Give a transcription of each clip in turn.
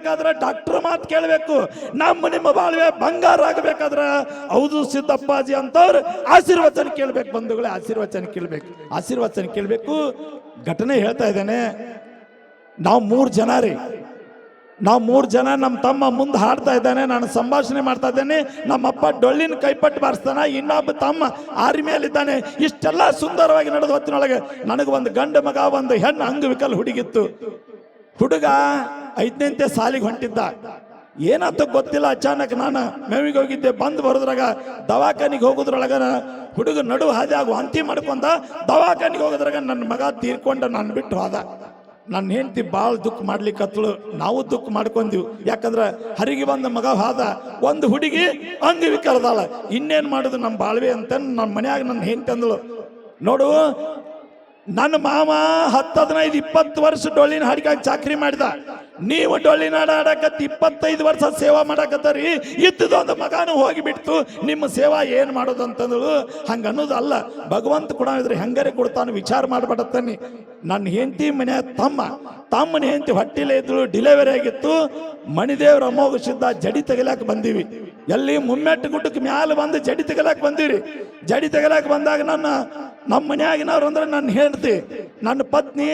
ಬೇಕಾದ್ರೆ ಡಾಕ್ಟರ್ ಮಾತು ಕೇಳಬೇಕು. ನಮ್ಮ ನಿಮ್ಮ ಬಾಳ್ವೆ ಬಂಗಾರ ಆಗಬೇಕಾದ್ರೆ ಹೌದು ಸಿದ್ದಪ್ಪಾಜಿ ಅಂತವ್ರು ಆಶೀರ್ವಚನ ಕೇಳಬೇಕು ಬಂಧುಗಳೇ, ಆಶೀರ್ವಚನ ಕೇಳಬೇಕು. ಆಶೀರ್ವಚನ ಕೇಳಬೇಕು. ಘಟನೆ ಹೇಳ್ತಾ ಇದ್ದೇನೆ. ನಾವು ಮೂರು ಜನ ರೀ. ನಾವು ಮೂರು ಜನ ನಮ್ಮ ತಮ್ಮ ಮುಂದೆ ಹಾಡ್ತಾ ಇದ್ದಾನೆ, ನಾನು ಸಂಭಾಷಣೆ ಮಾಡ್ತಾ ಇದ್ದೇನೆ. ನಮ್ಮಪ್ಪ ಡೊಳ್ಳಿನ ಕೈಪಟ್ಟು ಬಾರಿಸ್ತಾನ, ಇನ್ನೊಬ್ಬ ತಮ್ಮ ಆರಿ ಮೇಲಿದ್ದಾನೆ. ಇಷ್ಟೆಲ್ಲ ಸುಂದರವಾಗಿ ನಡೆದ ಹೊತ್ತಿನೊಳಗೆ ನನಗೆ ಒಂದು ಗಂಡ ಮಗ, ಒಂದು ಹೆಣ್ಣು ಅಂಗವಿಕಲ್ ಹುಡುಗಿತ್ತು. ಹುಡುಗ ಐದನೇಂತೆ ಸಾಲಿಗೆ ಹೊಂಟಿದ್ದ. ಏನಂತ ಗೊತ್ತಿಲ್ಲ, ಅಚಾನಕ್ ನಾನು ಮೇವಿಗೆ ಹೋಗಿದ್ದೆ, ಬಂದು ಬರೋದ್ರಾಗ ದವಾಖಾನಿಗೆ ಹೋಗೋದ್ರೊಳಗ ಹುಡುಗ ನಡು ಹಾದಿ ಅಂತಿ ಮಾಡ್ಕೊಂಡ, ದವಾಖಾನಿಗೆ ಹೋಗೋದ್ರಾಗ ನನ್ನ ಮಗ ತೀರ್ಕೊಂಡ, ನಾನು ಬಿಟ್ಟು ಹೋದ. ನನ್ನ ಹೆಂಡತಿ ಭಾಳ ದುಃಖ ಮಾಡ್ಲಿಕ್ಕತ್ತಳು ನಾವು ದುಃಖ ಮಾಡ್ಕೊಂದಿವಿ. ಯಾಕಂದ್ರೆ ಹರಿಗೆ ಬಂದ ಮಗ ಹಾದ, ಒಂದು ಹುಡುಗಿ ಅಂಗವಿಕಲದಾಳ ಇನ್ನೇನು ಮಾಡೋದು ನಮ್ಮ ಬಾಳ್ವೆ ಅಂತ ನಮ್ಮ ಮನ್ಯಾಗ ನನ್ನ ಹೆಂಡತಿ ಅಂದಳು. ನೋಡು ನನ್ನ ಮಾಮ ಹತ್ತು ಹದಿನೈದು ಇಪ್ಪತ್ತು ವರ್ಷ ಡೊಳ್ಳಿನ ಹಾಡಿಗಾಗಿ ಚಾಕ್ರಿ ಮಾಡಿದ. ನೀವು ಡೊಳ್ಳಿನ ಹಾಡ ಆಡಕತ್ತಿ ಇಪ್ಪತ್ತೈದು ವರ್ಷ ಸೇವಾ ಮಾಡಕತ್ತರಿ. ಇದ್ದದೊಂದು ಹೋಗಿ ಹೋಗಿಬಿಡ್ತು. ನಿಮ್ಮ ಸೇವಾ ಏನು ಮಾಡೋದು ಅಂತಂದಳು. ಹಂಗ ಅನ್ನೋದಲ್ಲ ಭಗವಂತ ಕೂಡ ಇದ್ರೆ ಹೆಂಗಾರೆ ಕೊಡ್ತಾನೆ ವಿಚಾರ ಮಾಡ್ಬಿಡತ್ತಾನೆ ನನ್ನ ಹೆಂಡತಿ ಮನೆ ತಮ್ಮ. ತಮ್ಮನ ಹೆಂಡತಿ ಹೊಟ್ಟಿಲೇ ಇದ್ದಳು ಡಿಲೆವರಿ ಆಗಿತ್ತು. ಮಣಿದೇವ್ರ ಅಮೋಘಿಸಿದ್ದ ಜಡಿ ತೆಗಿಲಾಕ ಬಂದೀವಿ. ಎಲ್ಲಿ ಮುಮ್ಮೆಟ್ಟು ಗುಡ್ಡಕ್ಕೆ ಮ್ಯಾಲ ಬಂದು ಜಡಿ ತೆಗಲಾಕ್ ಬಂದಿರಿ? ಜಡಿ ತೆಗಲಾಕ್ ಬಂದಾಗ ನನ್ನ, ನಮ್ಮ ಮನೆಯಾಗಿನವ್ರು ಅಂದ್ರೆ ನನ್ನ ಹೆಂಡತಿ, ನನ್ನ ಪತ್ನಿ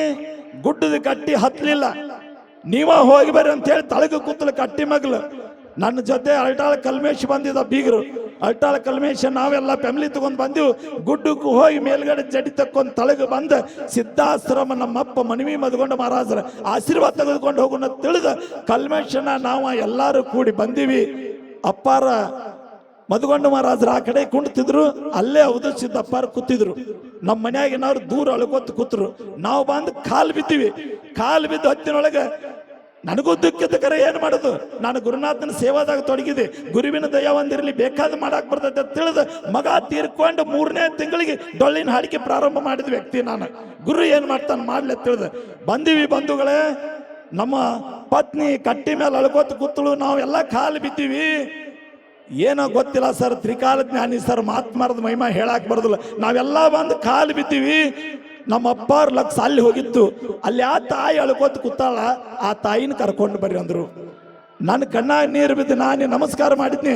ಗುಡ್ಡದ ಕಟ್ಟಿ ಹತ್ತಲಿಲ್ಲ ನೀವ ಹೋಗಿ ಬರ್ರಿ ಅಂತ ಹೇಳಿ ತಳಗ ಕೂತಲು ಕಟ್ಟಿ ಮಗ್ಲು. ನನ್ನ ಜೊತೆ ಅಲ್ಟಾಳ ಕಲ್ಮೇಶ್ ಬಂದಿದ್ದ ಬೀಗರು. ಅಲ್ಟಾಳ ಕಲ್ಮೇಶ್ ನಾವೆಲ್ಲ ಫ್ಯಾಮಿಲಿ ತಗೊಂಡ್ ಬಂದಿವು. ಗುಡ್ಡಕ್ಕೆ ಹೋಗಿ ಮೇಲ್ಗಡೆ ಜಡಿ ತಕ್ಕೊಂಡು ತಳಗ ಬಂದ ಸಿದ್ಧಾಶ್ರಮ ನಮ್ಮಪ್ಪ ಮನವಿ ಮದ್ಕೊಂಡ ಮಹಾರಾಜರ ಆಶೀರ್ವಾದ ತೆಗೆದುಕೊಂಡು ಹೋಗೋಣ ತಿಳಿದ ಕಲ್ಮೇಶನ ನಾವು ಎಲ್ಲರೂ ಕೂಡಿ ಬಂದೀವಿ. ಅಪ್ಪಾರ ಮಧುಗೊಂಡ ಮಹಾರಾಜರು ಆ ಕಡೆ ಕುಂಡ್ತಿದ್ರು, ಅಲ್ಲೇ ಹೌದು ಅಪ್ಪಾರ ಕೂತಿದ್ರು. ನಮ್ಮ ಮನ್ಯಾಗಿನವ್ರು ದೂರ ಅಳ್ಕೋತ ಕೂತ್ರು. ನಾವು ಬಂದು ಕಾಲು ಬಿದ್ದೀವಿ. ಕಾಲು ಬಿದ್ದು ಹತ್ತಿನೊಳಗೆ ನನಗೂ ದುಃಖದ ಕರೆ, ಏನು ಮಾಡೋದು? ನಾನು ಗುರುನಾಥನ ಸೇವಾದಾಗ ತೊಡಗಿದೆ ಗುರುವಿನ ದಯ ಒಂದಿರಲಿ, ಬೇಕಾದ ಮಾಡಕ್ ಬರ್ತೈತೆ ತಿಳಿದು ಮಗ ತೀರ್ಕೊಂಡು ಮೂರನೇ ತಿಂಗಳಿಗೆ ಡೊಳ್ಳಿನ ಹಾಡಿಕೆ ಪ್ರಾರಂಭ ಮಾಡಿದ ವ್ಯಕ್ತಿ ನಾನು. ಗುರು ಏನು ಮಾಡ್ತಾನೆ ಮಾಡ್ಲಿ ತಿಳಿದು. ಬಂದೀವಿ ಬಂಧುಗಳೇ, ನಮ್ಮ ಪತ್ನಿ ಕಟ್ಟಿ ಮೇಲೆ ಅಳ್ಕೋತ ಕೂತಳು, ನಾವೆಲ್ಲ ಕಾಲು ಬಿದ್ದೀವಿ. ಏನೋ ಗೊತ್ತಿಲ್ಲ ಸರ್ ತ್ರಿಕಾಲ ಜ್ಞಾನಿ ಸರ್, ಮಾತ್ಮಾರದ ಮಹಿಮಾ ಹೇಳಕ್ ಬರೋದಿಲ್ಲ. ನಾವೆಲ್ಲ ಬಂದು ಕಾಲು ಬಿದ್ದೀವಿ. ನಮ್ಮ ಅಪ್ಪಾರ ಲಕ್ಷ ಅಲ್ಲಿ ಹೋಗಿತ್ತು. ಅಲ್ಲಿ ಆ ತಾಯಿ ಅಳ್ಕೋತ ಕೂತಾಳ, ಆ ತಾಯಿನ ಕರ್ಕೊಂಡು ಬರ್ರಿ ಅಂದ್ರು. ನನ್ನ ಕಣ್ಣ ನೀರು ಬಿದ್ದು ನಾನೇ ನಮಸ್ಕಾರ ಮಾಡಿದ್ನಿ.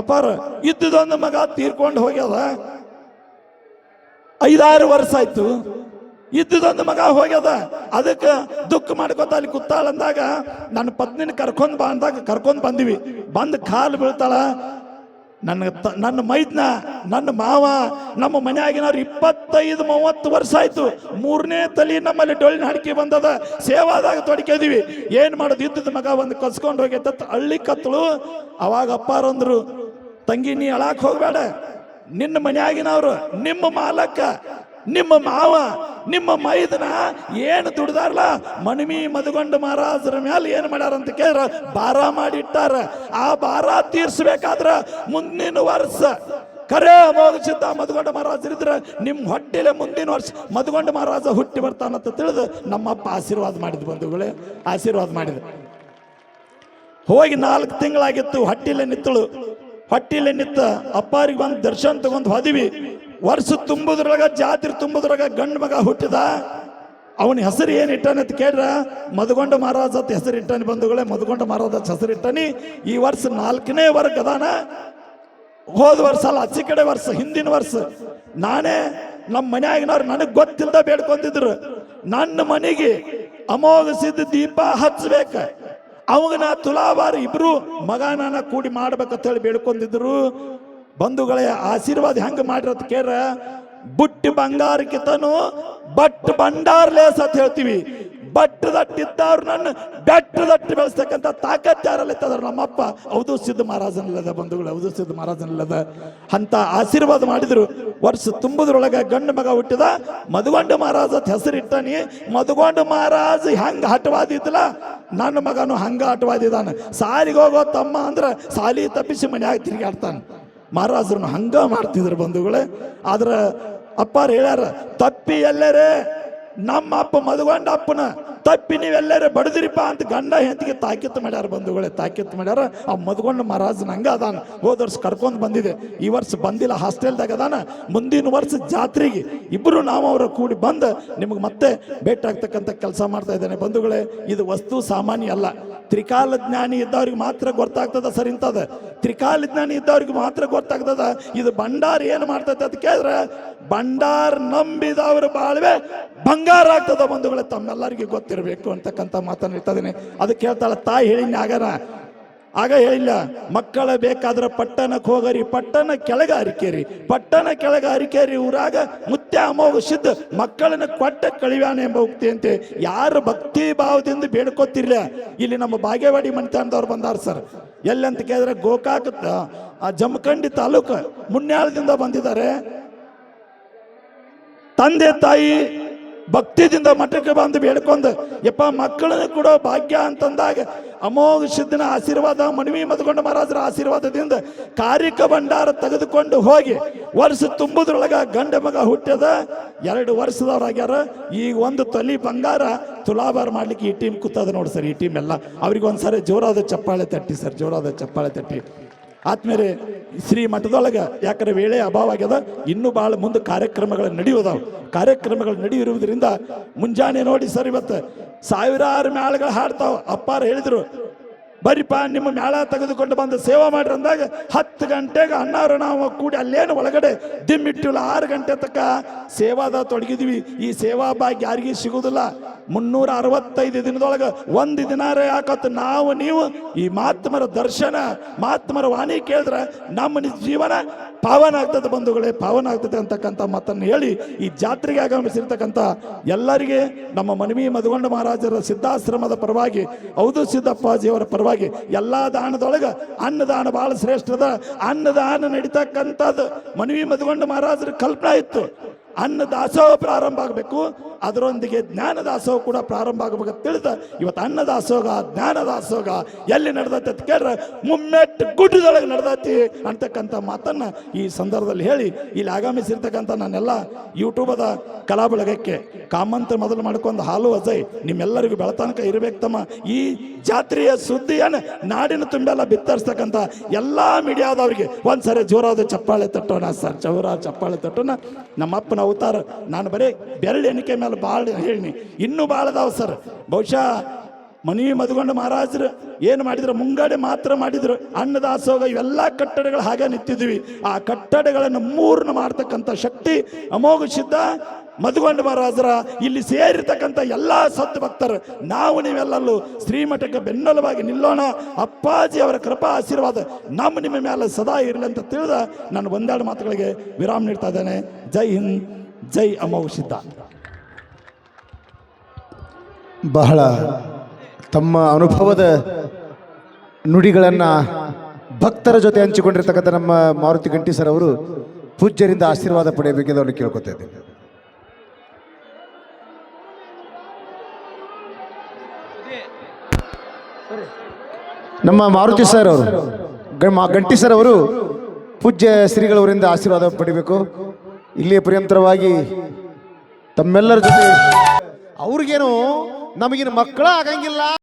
ಅಪ್ಪಾರ ಇದ್ದದೊಂದು ಮಗ ತೀರ್ಕೊಂಡು ಹೋಗ್ಯದ. ಐದಾರು ವರ್ಷ ಆಯ್ತು. ಇದ್ದುದೊಂದು ಮಗ ಹೋಗ್ಯದ. ಅದಕ್ಕೆ ದುಃಖ ಮಾಡ್ಕೊತ ಅಲ್ಲಿ ಕೂತಾಳ ಅಂದಾಗ ನನ್ನ ಪತ್ನಿನ ಕರ್ಕೊಂಡ್ ಬಾ ಅಂದಾಗ ಕರ್ಕೊಂಡ್ ಬಂದಿವಿ. ಬಂದು ಕಾಲು ಬೀಳ್ತಾಳ, ನನ್ನ ನನ್ನ ಮೈದ್ನ, ನನ್ನ ಮಾವ, ನಮ್ಮ ಮನೆಯಾಗಿನವ್ರು ಇಪ್ಪತ್ತೈದು, ಮೂವತ್ತು ವರ್ಷ ಆಯ್ತು. ಮೂರನೇ ತಲಿ ನಮ್ಮಲ್ಲಿ ಡೊಳ್ಳಿನ ಹಡಿಕೆ ಬಂದದ. ಸೇವಾದಾಗ ತೊಡಕಿದೀವಿ ಏನು ಮಾಡೋದು? ಇದ್ದದ ಮಗ ಒಂದು ಕಸ್ಕೊಂಡು ತತ್ ಹಳ್ಳಿ ಕತ್ತಳು. ಅವಾಗ ಅಪ್ಪಾರಂದ್ರು ತಂಗಿ, ನೀ ಅಳಾಕ್ ಹೋಗ್ಬೇಡ. ನಿನ್ನ ಮನೆಯಾಗಿನವ್ರು, ನಿಮ್ಮ ಮಾಲಕ್ಕ ನಿಮ್ಮ ಮಾವ, ನಿಮ್ಮ ಮೈದನ ಏನು ದುಡ್ದಾರಲ್ಲ ಮಣಿಮಿ ಮದುಗೊಂಡ ಮಹಾರಾಜರ ಮೇಲೆ ಏನು ಮಾಡ್ಯಾರ ಅಂತ ಕೇಳ್ರ, ಭಾರ ಮಾಡಿಟ್ಟಾರ ಆ ಭಾರ ತೀರ್ಸ್ಬೇಕಾದ್ರ ಮುಂದಿನ ವರ್ಷ ಕರೆ ಮೋಗಿಸಿದ್ದ ಮಹಾರಾಜ ಇದ್ರೆ ನಿಮ್ಮ ಹೊಟ್ಟೆಲೆ ಮುಂದಿನ ವರ್ಷ ಮಧುಗೊಂಡ ಮಹಾರಾಜ ಹುಟ್ಟಿ ಬರ್ತಾನಂತ ತಿಳಿದು ನಮ್ಮಪ್ಪ ಆಶೀರ್ವಾದ ಮಾಡಿದ ಬಂಧುಗಳೇ, ಆಶೀರ್ವಾದ ಮಾಡಿದ ಹೋಗಿ ನಾಲ್ಕು ತಿಂಗಳಾಗಿತ್ತು, ಹಟ್ಟಿಲೆ ನಿತ್ತಳು ಹೊಟ್ಟಿಲೆ ನಿತ್ತ ಅಪ್ಪಾರಿಗೆ ಬಂದು ದರ್ಶನ ತಗೊಂಡು ಹೋದಿವಿ. ವರ್ಷ ತುಂಬುದ್ರೊಳಗ, ಜಾತ್ರೆ ತುಂಬುದ್ರೊಳಗ ಗಂಡು ಮಗ ಹುಟ್ಟಿದ. ಅವನ ಹೆಸರು ಏನು ಇಟ್ಟಾನೆ ಅಂತ ಕೇಳ್ರ? ಮದುಗೊಂಡ ಮಹಾರಾಜ ಅಂತ ಹೆಸರು ಇಟ್ಟಾನೆ ಬಂಧುಗಳೇ ಮದುಗೊಂಡ ಮಹಾರಾಜ ಹೆಸರು ಇಟ್ಟಾನಿ ಈ ವರ್ಷ ನಾಲ್ಕನೇ ವರ್ಗ ಅದಾನ. ಹೋದ ವರ್ಷ ಅಲ್ಲ, ಅಚ್ಚಿ ಕಡೆ ವರ್ಷ, ಹಿಂದಿನ ವರ್ಷ. ನಾನೇ ನಮ್ಮ ಮನೆಯಾಗಿನವ್ರು ನನಗೆ ಗೊತ್ತಿಲ್ಲದ ಬೇಡ್ಕೊಂತಿದ್ರು ನನ್ನ ಮನೆಗೆ ಅಮೋಘಸಿದ ದೀಪ ಹಚ್ಚಬೇಕ. ಅವಾಗ ನಾ ತುಲಾವಾರ ಇಬ್ರು ಮಗ ನಾನ ಕೂಡಿ ಮಾಡ್ಬೇಕಂತ ಹೇಳಿ ಬೇಡ್ಕೊಂಡಿದ್ರು ಬಂಧುಗಳೇ, ಆಶೀರ್ವಾದ ಹೆಂಗ ಮಾಡಿರತ್ ಕೇರ ಬುಟ್ಟಿ ಬಂಗಾರಕ್ಕಿತನು ಬಟ್ ಬಂಡಾರ್ಲೇಸ್ ಅಂತ ಹೇಳ್ತೀವಿ. ಬಟ್ ದಟ್ಟಿದ್ದವ್ರು ನನ್ನ ಬೆಟ್ಟ ದಟ್ಟಿ ಬೆಳೆಸ್ತಕ್ಕಂಥ ತಾಕತ್ ಯಾರಲ್ಲಿ ನಮ್ಮಪ್ಪ. ಹೌದು ಸಿದ್ಧ ಮಹಾರಾಜನಲ್ಲದ ಬಂಧುಗಳು, ಹೌದು ಸಿದ್ಧ ಮಹಾರಾಜನಲ್ಲದ. ಅಂತ ಆಶೀರ್ವಾದ ಮಾಡಿದ್ರು. ವರ್ಷ ತುಂಬುದ್ರೊಳಗೆ ಗಂಡು ಮಗ ಹುಟ್ಟಿದ. ಮಧುಗೊಂಡ ಮಹಾರಾಜ ಹೆಸರಿಟ್ಟಾನಿ. ಮಧುಗೊಂಡ ಮಹಾರಾಜ ಹೆಂಗ ಹಟವಾದಿದ್ಲ ನನ್ನ ಮಗನು ಹಂಗ ಹಟವಾದಿದ್ದಾನೆ ಸಾಲಿಗೆ ಹೋಗೋ ತಮ್ಮ ಅಂದ್ರೆ ಸಾಲಿ ತಪ್ಪಿಸಿ ಮನ್ಯಾಗ ತಿರುಗಾಡ್ತಾನೆ. ಮಹಾರಾಜರನ್ನು ಹಂಗ ಮಾಡ್ತಿದ್ರು ಬಂಧುಗಳೇ. ಆದ್ರೆ ಅಪ್ಪಾರು ಹೇಳ್ಯಾರ, ತಪ್ಪಿ ಎಲ್ಲರೇ, ನಮ್ಮ ಅಪ್ಪ ಮದುಗೊಂಡ ಅಪ್ಪನ ತಪ್ಪಿ ನೀವೆಲ್ಲರ ಬಡದಿರಿಪ್ಪ ಅಂತ ಗಂಡ ಹೆಂತಿಗೆ ತಾಕಿತ್ತು ಮಾಡ್ಯಾರ ಬಂಧುಗಳೇ ತಾಕಿತ್ತು ಮಾಡ್ಯಾರ. ಆ ಮದ್ಗೊಂಡು ಮಹಾರಾಜನ ಹಂಗ ಅದಾನ. ಹೋದ ವರ್ಷ ಕರ್ಕೊಂಡು ಬಂದಿದೆ. ಈ ವರ್ಷ ಬಂದಿಲ್ಲ, ಹಾಸ್ಟೆಲ್ದಾಗ ಅದಾನ. ಮುಂದಿನ ವರ್ಷ ಜಾತ್ರೆಗೆ ಇಬ್ಬರು ನಾವು ಅವರ ಕೂಡಿ ಬಂದು ನಿಮಗೆ ಮತ್ತೆ ಭೇಟಿ ಆಗ್ತಕ್ಕಂಥ ಕೆಲಸ ಮಾಡ್ತಾ ಇದ್ದಾನೆ ಬಂಧುಗಳೇ. ಇದು ವಸ್ತು ಸಾಮಾನ್ಯ ಅಲ್ಲ. ತ್ರಿಕಾಲ ಜ್ಞಾನಿ ಇದ್ದವ್ರಿಗೆ ಮಾತ್ರ ಗೊತ್ತಾಗ್ತದ ಸರ್ ಇಂಥದ್ದು ತ್ರಿಕಾಲ ಜ್ಞಾನಿ ಇದ್ದವ್ರಿಗೆ ಮಾತ್ರ ಗೊತ್ತಾಗ್ತದ. ಇದು ಭಂಡಾರ ಏನು ಮಾಡ್ತದೆ ಅಂತ ಕೇಳಿದ್ರೆ, ಭಂಡಾರ ನಂಬಿದವರು ಬಾಳ್ವೆ, ಬಂಗಾರ ಆಗ್ತದ ಬಂಧುಗಳೇ, ತಮ್ಮೆಲ್ಲರಿಗೂ ಗೊತ್ತಿರಬೇಕು ಅಂತಕ್ಕಂಥ ಮಾತನ್ನು ಇರ್ತದೇನೆ ಅದು ಹೇಳ್ತಾಳೆ, ತಾಯಿ ಹೇಳಿ ಆಗರ ಆಗ ಹೇಳಿಲ್ಲ, ಮಕ್ಕಳ ಬೇಕಾದ್ರೆ ಪಟ್ಟಣಕ್ಕೆ ಹೋಗರಿ, ಪಟ್ಟಣ ಕೆಳಗ ಅರಿಕೇರಿ ಪಟ್ಟಣ ಕೆಳಗ ಅರಿಕೇರಿ ಊರಾಗ ಮುತ್ಯ ಅಮೋಘ ಸಿದ್ಧ, ಮಕ್ಕಳನ್ನ ಕೊಟ್ಟ ಕಳಿವ್ಯಾನ ಎಂಬ ಉಕ್ತಿ ಅಂತೆ ಯಾರು ಭಕ್ತಿ ಭಾವದಿಂದ ಬೇಡ್ಕೋತಿರ್ಲ? ಇಲ್ಲಿ ನಮ್ಮ ಬಾಗೇವಾಡಿ ಮನೆತನದವ್ರು ಬಂದಾರ ಸರ್. ಎಲ್ಲಂತ ಕೇಳಿದ್ರೆ ಗೋಕಾಕ ಆ ಜಮಖಂಡಿ ತಾಲೂಕು ಮುನ್ಯಾಳದಿಂದ ಬಂದಿದ್ದಾರೆ. ತಂದೆ ತಾಯಿ ಭಕ್ತಿದಿಂದ ಮಠಕ್ಕೆ ಬಂದು ಬೇಡ್ಕೊಂಡು, ಯಪ್ಪ, ಮಕ್ಕಳನ್ನು ಕೂಡ ಭಾಗ್ಯ ಅಂತಂದಾಗ ಅಮೋಘ ಸಿದ್ಧನ ಆಶೀರ್ವಾದ, ಮನವಿ ಮದ್ಕೊಂಡ ಮಹಾರಾಜರ ಆಶೀರ್ವಾದದಿಂದ ಕಾರಿಕ ಭಂಡಾರ ತೆಗೆದುಕೊಂಡು ಹೋಗಿ, ವರ್ಷ ತುಂಬುದ್ರೊಳಗ ಗಂಡ ಮಗ ಹುಟ್ಟದ, ಎರಡು ವರ್ಷದವ್ರಾಗ್ಯಾರ ಈಗ ಒಂದು ತೊಲಿ ಬಂಗಾರ ತುಲಾಭಾರ ಮಾಡ್ಲಿಕ್ಕೆ ಈ ಟೀಮ್ ಕೂತದ ನೋಡಿ ಸರ್, ಈ ಟೀಮ್ ಎಲ್ಲ. ಅವ್ರಿಗೆ ಒಂದ್ಸರಿ ಜೋರಾದ ಚಪ್ಪಾಳೆ ತಟ್ಟಿ ಸರ್, ಜೋರಾದ ಚಪ್ಪಾಳೆ ತಟ್ಟಿ. ಆದ್ಮೇಲೆ ಶ್ರೀ ಮಠದೊಳಗೆ ಯಾಕಂದ್ರೆ ವೇಳೆ ಅಭಾವ ಆಗ್ಯದ, ಇನ್ನೂ ಭಾಳ ಮುಂದೆ ಕಾರ್ಯಕ್ರಮಗಳು ನಡೆಯುವುದಾವು. ಕಾರ್ಯಕ್ರಮಗಳು ನಡೆಯುವುದರಿಂದ ಮುಂಜಾನೆ ನೋಡಿ ಸರ್ ಇವತ್ತು ಸಾವಿರಾರು ಮೇಳಗಳು ಹಾಡ್ತಾವ. ಅಪ್ಪಾರು ಹೇಳಿದ್ರು ಬರಿಪ್ಪ ನಿಮ್ಮ ಮೇಳ ತೆಗೆದುಕೊಂಡು ಬಂದು ಸೇವಾ ಮಾಡ್ರಿ ಅಂದಾಗ ಹತ್ತು ಗಂಟೆಗೆ ಅಣ್ಣಾರು ನಾವು ಕೂಡಿ ಅಲ್ಲೇನು ಒಳಗಡೆ ದಿಮ್ಮಿಟ್ಟಿಲ್ಲ. ಆರು ಗಂಟೆ ತಕ್ಕ ಸೇವಾದ ತೊಡಗಿದ್ವಿ. ಈ ಸೇವಾ ಭಾಗ್ಯ ಯಾರಿಗೂ ಸಿಗುವುದಿಲ್ಲ. ಮುನ್ನೂರ ಅರವತ್ತೈದು ದಿನದೊಳಗೆ ಒಂದು ದಿನಾರೇ ಯಾಕತ್ತು ನಾವು ನೀವು ಈ ಮಾತ್ಮರ ದರ್ಶನ ಮಾತ್ಮರ ವಾಣಿ ಕೇಳಿದ್ರೆ ನಮ್ಮ ಜೀವನ ಪಾವನ ಆಗ್ತದೆ ಬಂಧುಗಳೇ, ಪಾವನ ಆಗ್ತದೆ ಅಂತಕ್ಕಂಥ ಮಾತನ್ನು ಹೇಳಿ ಈ ಜಾತ್ರೆಗೆ ಆಗಮಿಸಿರ್ತಕ್ಕಂಥ ಎಲ್ಲರಿಗೆ ನಮ್ಮ ಮನವಿ ಮಧುಗೊಂಡ ಮಹಾರಾಜರ ಸಿದ್ಧಾಶ್ರಮದ ಪರವಾಗಿ, ಹೌದು ಸಿದ್ದಪ್ಪಾಜಿಯವರ ಪರವಾಗಿ ಎಲ್ಲ ದಾನದೊಳಗೆ ಅನ್ನದಾನ ಬಹಳ ಶ್ರೇಷ್ಠದ ಅನ್ನದಾನ ನಡೀತಕ್ಕಂಥದ್ದು ಮನವಿ ಮಧುಗೊಂಡ ಮಹಾರಾಜರ ಕಲ್ಪನಾ ಇತ್ತು. ಅನ್ನ ದಾಸೋಹ ಪ್ರಾರಂಭ ಆಗಬೇಕು. ಅದರೊಂದಿಗೆ ಜ್ಞಾನ ದಾಸೋಹ ಕೂಡ ಪ್ರಾರಂಭ ಆಗಬೇಕು ತಿಳಿದ, ಇವತ್ತು ಅನ್ನದಾಸೋಗ ಜ್ಞಾನದಾಸೋಗ ಜ್ಞಾನ ದಾಸೋಗ ಎಲ್ಲಿ ನಡೆದತ್ತೆ ಅಂತ ಮುಮ್ಮೆಟ್ಟು ಗುಡ್ಡದೊಳಗೆ ನಡೆದತಿ ಅಂತಕ್ಕಂಥ ಮಾತನ್ನ ಈ ಸಂದರ್ಭದಲ್ಲಿ ಹೇಳಿ, ಇಲ್ಲಿ ಆಗಮಿಸಿರ್ತಕ್ಕಂಥ ನಾನೆಲ್ಲ ಯೂಟ್ಯೂಬದ ಕಲಾ ಬಳಗಕ್ಕೆ ಕಾಮಂತ ಮೊದಲು ಮಾಡ್ಕೊಂಡು ಹಾಲು ಅಜಯ್ ನಿಮ್ಮೆಲ್ಲರಿಗೂ ಬೆಳತನಕ ಇರಬೇಕು ತಮ್ಮ. ಈ ಜಾತ್ರೆಯ ಸುದ್ದಿಯನ್ನು ನಾಡಿನ ತುಂಬೆಲ್ಲ ಬಿತ್ತರಿಸ್ತಕ್ಕಂಥ ಎಲ್ಲಾ ಮೀಡಿಯಾದವರಿಗೆ ಒಂದ್ಸರಿ ಜೋರಾದ ಚಪ್ಪಾಳೆ ತಟ್ಟೋಣ ಸರ್ ಜೋರ ಚಪ್ಪಾಳೆ ತಟ್ಟೋಣ. ನಮ್ಮ ಅಪ್ಪನ ಅವತಾರ, ನಾನು ಬರೀ ಬೆರಳು ಎಣಿಕೆ ಮೇಲೆ ಭಾಳ ಹೇಳಿನಿ. ಇನ್ನೂ ಭಾಳ ಅದಾವೆ ಸರ್. ಬಹುಶಃ ಮನಿ ಮದುಗೊಂಡ ಮಹಾರಾಜರು ಏನು ಮಾಡಿದ್ರು? ಮುಂಗಡೆ ಮಾತ್ರ ಮಾಡಿದ್ರು. ಅನ್ನದಾಸೋಗ ಇವೆಲ್ಲ ಕಟ್ಟಡಗಳು ಹಾಗೆ ನಿಂತಿದ್ವಿ. ಆ ಕಟ್ಟಡಗಳನ್ನು ಮೂರ್ನ ಮಾಡ್ತಕ್ಕಂಥ ಶಕ್ತಿ ಅಮೋಘ ಸಿದ್ಧ ಮಧುಗೊಂಡ ಮಹಾರಾಜರ ಇಲ್ಲಿ ಸೇರಿರ್ತಕ್ಕಂಥ ಎಲ್ಲ ಸತ್ತು ಭಕ್ತರು. ನಾವು ನೀವೆಲ್ಲಲ್ಲೂ ಶ್ರೀಮಠಕ್ಕೆ ಬೆನ್ನೆಲುಬಾಗಿ ನಿಲ್ಲೋಣ. ಅಪ್ಪಾಜಿ ಅವರ ಕೃಪಾ ಆಶೀರ್ವಾದ ನಮ್ಮ ನಿಮ್ಮ ಮೇಲೆ ಸದಾ ಇರಲಿ ಅಂತ ತಿಳಿದ ನಾನು ಒಂದೆರಡು ಮಾತುಗಳಿಗೆ ವಿರಾಮ ನೀಡ್ತಾ ಇದ್ದೇನೆ. ಜೈ ಹಿಂದ್, ಜೈ ಅಮೋಘ ಸಿದ್ಧ. ಬಹಳ ತಮ್ಮ ಅನುಭವದ ನುಡಿಗಳನ್ನು ಭಕ್ತರ ಜೊತೆ ಹಂಚಿಕೊಂಡಿರ್ತಕ್ಕಂಥ ನಮ್ಮ ಮಾರುತಿ ಗಂಟಿ ಸರ್ ಅವರು ಪೂಜ್ಯರಿಂದ ಆಶೀರ್ವಾದ ಪಡೆಯಬೇಕೆಂದು ಅವನು ಕೇಳ್ಕೊತಾ ಇದ್ದೇನೆ. ನಮ್ಮ ಮಾರುತಿ ಸರ್ ಅವರು ಗಂಟಿ ಸರ್ ಅವರು ಪೂಜ್ಯ ಶ್ರೀಗಳವರಿಂದ ಆಶೀರ್ವಾದ ಪಡಿಬೇಕು. ಇಲ್ಲಿಯೇ ಪರ್ಯಂತರವಾಗಿ ತಮ್ಮೆಲ್ಲರ ಜೊತೆ ಅವ್ರಿಗೇನು ನಮಗಿನ ಮಕ್ಕಳ ಆಗಂಗಿಲ್ಲ